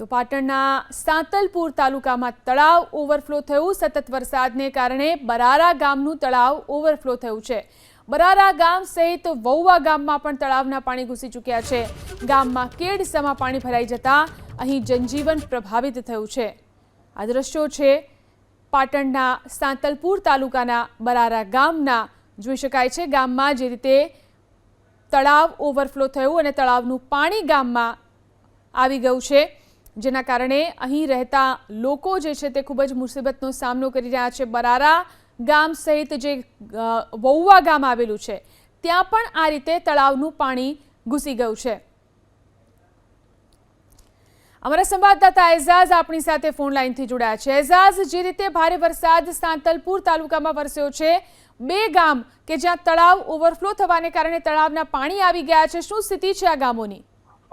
તો પાટણના સાંતલપુર તાલુકામાં તળાવ ઓવરફ્લો થયું. સતત વરસાદને કારણે બરારા ગામનું તળાવ ઓવરફ્લો થયું છે. બરારા ગામ સહિત વૌવા ગામમાં પણ તળાવના પાણી ઘૂસી ચૂક્યા છે. ગામમાં કેડસમાં પાણી ભરાઈ જતા અહીં જનજીવન પ્રભાવિત થયું છે. આ દ્રશ્યો છે પાટણના સાંતલપુર તાલુકાના બરારા ગામના. જોઈ શકાય છે ગામમાં જે રીતે તળાવ ઓવરફ્લો થયું અને તળાવનું પાણી ગામમાં આવી ગયું છે. જેના કારણે અહીં રહેતા લોકો જે છે તે ખૂબ જ મુસીબતનો સામનો કરી રહ્યા છે. બરારા ગામ સહિત જે વૌવા ગામ આવેલું છે, ત્યાં પણ આ રીતે તળાવનું પાણી ઘૂસી ગયું છે. અમારા સંવાદદાતા એઝાઝ આપણી સાથે ફોન લાઈનથી જોડાયા છે. એઝાઝ, જે રીતે ભારે વરસાદ સાંતલપુર તાલુકામાં વરસ્યો છે, બે ગામ કે જ્યાં તળાવ ઓવરફ્લો થવાને કારણે તળાવના પાણી આવી ગયા છે. શું સ્થિતિ છે આ ગામોની?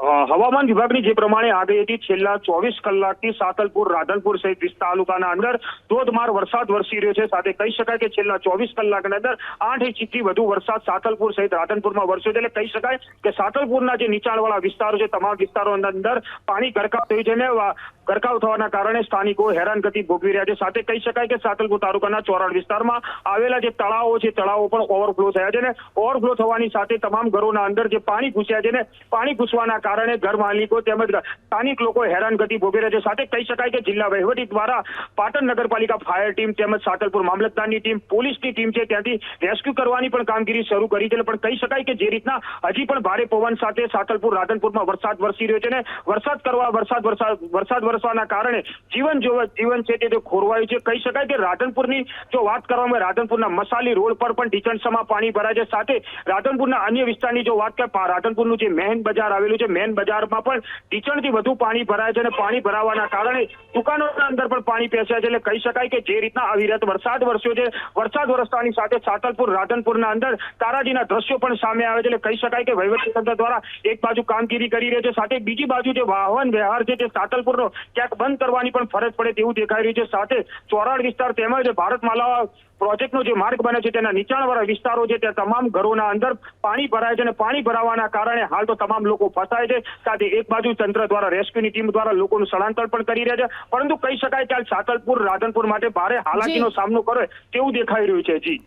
હવામાન વિભાગની જે પ્રમાણે આગાહી છેલ્લા ચોવીસ કલાકથી સાતલપુર, રાધનપુર સહિત વીસ તાલુકાના અંદર ધોધમાર વરસાદ વરસી રહ્યો છે. સાથે કહી શકાય કે છેલ્લા ચોવીસ કલાકની અંદર આઠ ઇંચથી વધુ વરસાદ સાતલપુર સહિત રાધનપુરમાં વરસ્યો છે. એટલે કહી શકાય કે સાતલપુરના જે નીચાણવાળા વિસ્તારો છે, તમામ વિસ્તારોની અંદર પાણી ગરકાવ થયું છે ને વા- ગરકાવ થવાના કારણે સ્થાનિકો હેરાનગતિ ભોગવી રહ્યા છે. સાથે કહી શકાય કે સાતલપુર તાલુકાના ચોરાડ વિસ્તારમાં આવેલા જે તળાવો છે, તળાવો પણ ઓવરફ્લો થયા છે ને ઓવરફ્લો થવાની સાથે તમામ ઘરોના અંદર જે પાણી ઘૂસ્યા છે ને પાણી ઘૂસવાના કારણે ઘર માલિકો તેમજ સ્થાનિક લોકો હેરાનગતિ ભોગવી રહ્યા છે. સાથે કહી શકાય કે જિલ્લા વહીવટી દ્વારા પાટણ નગરપાલિકા ફાયર ટીમ તેમજ સાતલપુર મામલતદારની ટીમ પોલીસની ટીમ છે, ત્યાંથી રેસ્ક્યુ કરવાની પણ કામગીરી શરૂ કરી છે. પણ કહી શકાય કે જે રીતના હજી પણ ભારે પવન સાથે સાતલપુર રાધનપુરમાં વરસાદ વરસી રહ્યો છે ને વરસાદ કરવા વરસાદ વરસાદ વરસાદ વરસવાના કારણે જીવન જીવન છે તે ખોરવાયું છે. કહી શકાય કે રાધનપુરની જો વાત કરવામાં રાધનપુરના મસાલી રોડ પર પણ ઢીચણસમાં પાણી ભરાય છે. સાથે રાધનપુરના અન્ય વિસ્તારની જો વાત કરીએ રાધનપુરનું જે મેન બજાર આવેલું છે, મેન બજારમાં પણ ઢીચણથી વધુ પાણી ભરાય છે અને પાણી ભરાવાના કારણે દુકાનોના અંદર પણ પાણી પેસ્યા છે. એટલે કહી શકાય કે જે રીતના અવિરત વરસાદ વરસ્યો છે, વરસાદ વરસતાની સાથે સાતલપુર, રાધનપુરના અંદર તારાજીના દ્રશ્યો પણ સામે આવે છે. એટલે કહી શકાય કે વહીવટીતંત્ર દ્વારા એક બાજુ કામગીરી કરી રહ્યો છે. સાથે બીજી બાજુ જે વાહન વ્યવહાર છે તે સાતલપુરનો ક્યાંક બંધ કરવાની પણ ફરજ પડે તેવું દેખાઈ રહ્યું છે. સાથે ચોરાડ વિસ્તાર તેમજ ભારતમાલા પ્રોજેક્ટનો જે માર્ગ બને છે તેના નીચાણવાળા વિસ્તારો છે, ત્યાં તમામ ઘરોના અંદર પાણી ભરાય છે અને પાણી ભરાવાના કારણે હાલ તો તમામ લોકો ફસાય છે. સાથે એક બાજુ તંત્ર દ્વારા રેસ્ક્યુની ટીમ દ્વારા લોકોનું સ્થળાંતર પણ કરી રહ્યા છે. પરંતુ કહી શકાય કે હાલ સાતલપુર, રાધનપુર માટે ભારે હાલાકીનો. સામનો કરે તેવું દેખાઈ રહ્યું છે. જી.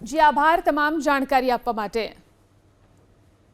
જી, આભાર તમામ જાણકારી આપવા માટે.